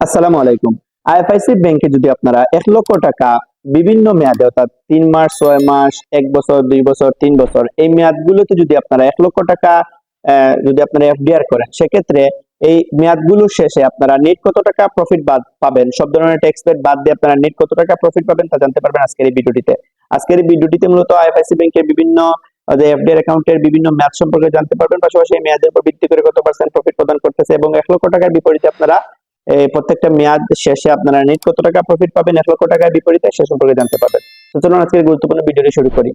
আসসালামু আলাইকুম। আইএফআইসি ব্যাংকে যদি আপনারা এক লক্ষ টাকা বিভিন্ন মেয়াদে, অর্থাৎ তিন মাস, ছয় মাস, এক বছর, দুই বছর, তিন বছর, এই মেয়াদগুলোতে যদি আপনারা এক লক্ষ টাকা যদি আপনারা এফডিআর করেন, সেক্ষেত্রে এই মেয়াদগুলো শেষে আপনারা নেট কত টাকা প্রফিট বাদ পাবেন? সব ধরনের ট্যাক্স পেড বাদ দিয়ে আপনারা নেট কত টাকা প্রফিট পাবেন তা জানতে পারবেন আজকের এই ভিডিওটিতে। আজকের এই ভিডিওটিতে মূলত আইএফআইসি ব্যাংকের বিভিন্ন এফডিআর অ্যাকাউন্টের বিভিন্ন মেয়াদ সম্পর্কে জানতে পারবেন। পাশাপাশি এই মেয়াদের উপর ভিত্তি করে কত পার্সেন্ট প্রফিট প্রদান করতেছে এবং এক লক্ষ টাকার বিপরীতে আপনারা প্রত্যেকটা মেয়াদ শেষে আপনারা নেট কত টাকা প্রফিট পাবেন, এক লক্ষ টাকার বিপরীতে, সে সম্পর্কে জানতে পারবেন। তো চলুন আজকের গুরুত্বপূর্ণ ভিডিওটি শুরু করি।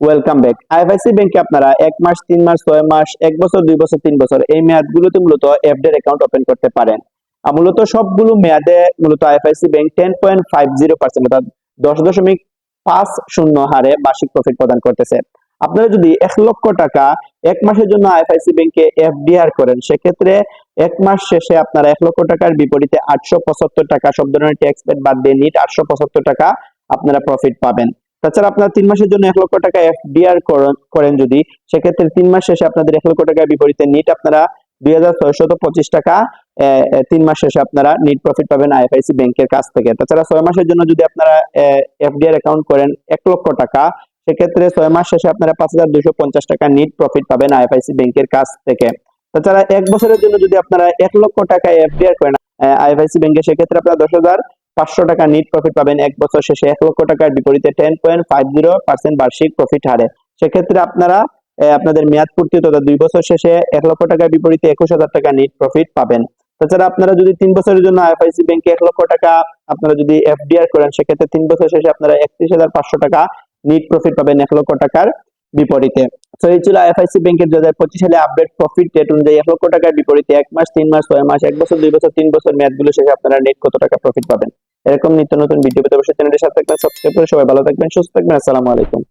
ওয়েলকাম ব্যাক আইএফআইসি ব্যাংকে আপনারা এক মাস, তিন মাস, ছয় মাস, এক বছর, দুই বছর, তিন বছর এই মেয়াদগুলোতে মূলত এফডিআর অ্যাকাউন্ট ওপেন করতে পারেন। মূলত সবগুলো মেয়াদে মূলত IFIC bank ten point five zero percent অর্থাৎ দশ দশমিক পাঁচ শূন্য হারে বার্ষিক প্রফিট প্রদান করতেছে। আপনারা যদি এক লক্ষ টাকা এক মাসের জন্য আইএফআইসি ব্যাংকে এফডিআর করেন, সেক্ষেত্রে এক মাস শেষে আপনারা এক লক্ষ টাকার বিপরীতে আটশো পঁচাত্তর টাকা সব ধরনের ট্যাক্স পেড বাদ দিয়ে নিট আটশো পঁচাত্তর টাকা আপনারা প্রফিট পাবেন। তাছাড়া আপনারা তিন মাসের জন্য এক লক্ষ টাকা এফডিআর করেন যদি, সেক্ষেত্রে তিন মাস শেষে আপনাদের এক লক্ষ টাকার বিপরীতে নিট আপনারা দুই হাজার ছয়শত পঁচিশ টাকা তিন মাস শেষে আপনারা নিট প্রফিট পাবেন আইএফআইসি ব্যাংকের কাছ থেকে। তাছাড়া ছয় মাসের জন্য যদি আপনারা এফডিআর অ্যাকাউন্ট করেন এক লক্ষ টাকা, সেক্ষেত্রে ছয় মাস শেষে আপনারা পাঁচ হাজার দুশো পঞ্চাশ টাকা নিট প্রফিট পাবেন আইএফআইসি ব্যাংকের কাছ থেকে। তাছাড়া এক বছরের জন্য যদি আপনারা এক লক্ষ টাকা এফডিআর করেন আইএফআইসি ব্যাংকে সেক্ষেত্রে আপনারা দশ হাজার পাঁচশো টাকা নিট প্রফিট পাবেন এক বছর শেষে। এক লক্ষ টাকার বিপরীতে ten point five zero percent বার্ষিক প্রফিট হারে। সেক্ষেত্রে আপনারা আপনাদের মেয়াদ পূর্তি তথা দুই বছর শেষে এক লক্ষ টাকার বিপরীতে একুশ হাজার টাকা নিট প্রফিট পাবেন। তাছাড়া আপনারা যদি তিন বছরের জন্য আইএফআইসি ব্যাংকে এক লক্ষ টাকা আপনারা যদি এফডিআর করেন, সেক্ষেত্রে তিন বছর শেষে আপনারা একত্রিশ হাজার পাঁচশো টাকা নিট প্রফিট পাবেন, এক লক্ষ টাকার বিপরীতে। তো এই ছিল আইএফআইসি ব্যাংকের দু হাজার পঁচিশ সালে আপডেট প্রফিট রেট অনুযায়ী এক লক্ষ টাকার বিপরীতে এক মাস, তিন মাস, ছয় মাস, এক বছর, দুই বছর, তিন বছর মেয়াদগুলো শেষে আপনারা নেট কত টাকা প্রফিট পাবেন। এরকম নিত্য নতুন ভিডিও পেতে অবশ্যই চ্যানেলটি সাথে থাকবেন সাবস্ক্রাইব করে সবাই ভালো থাকবেন, সুস্থ থাকবেন, আসসালামু আলাইকুম।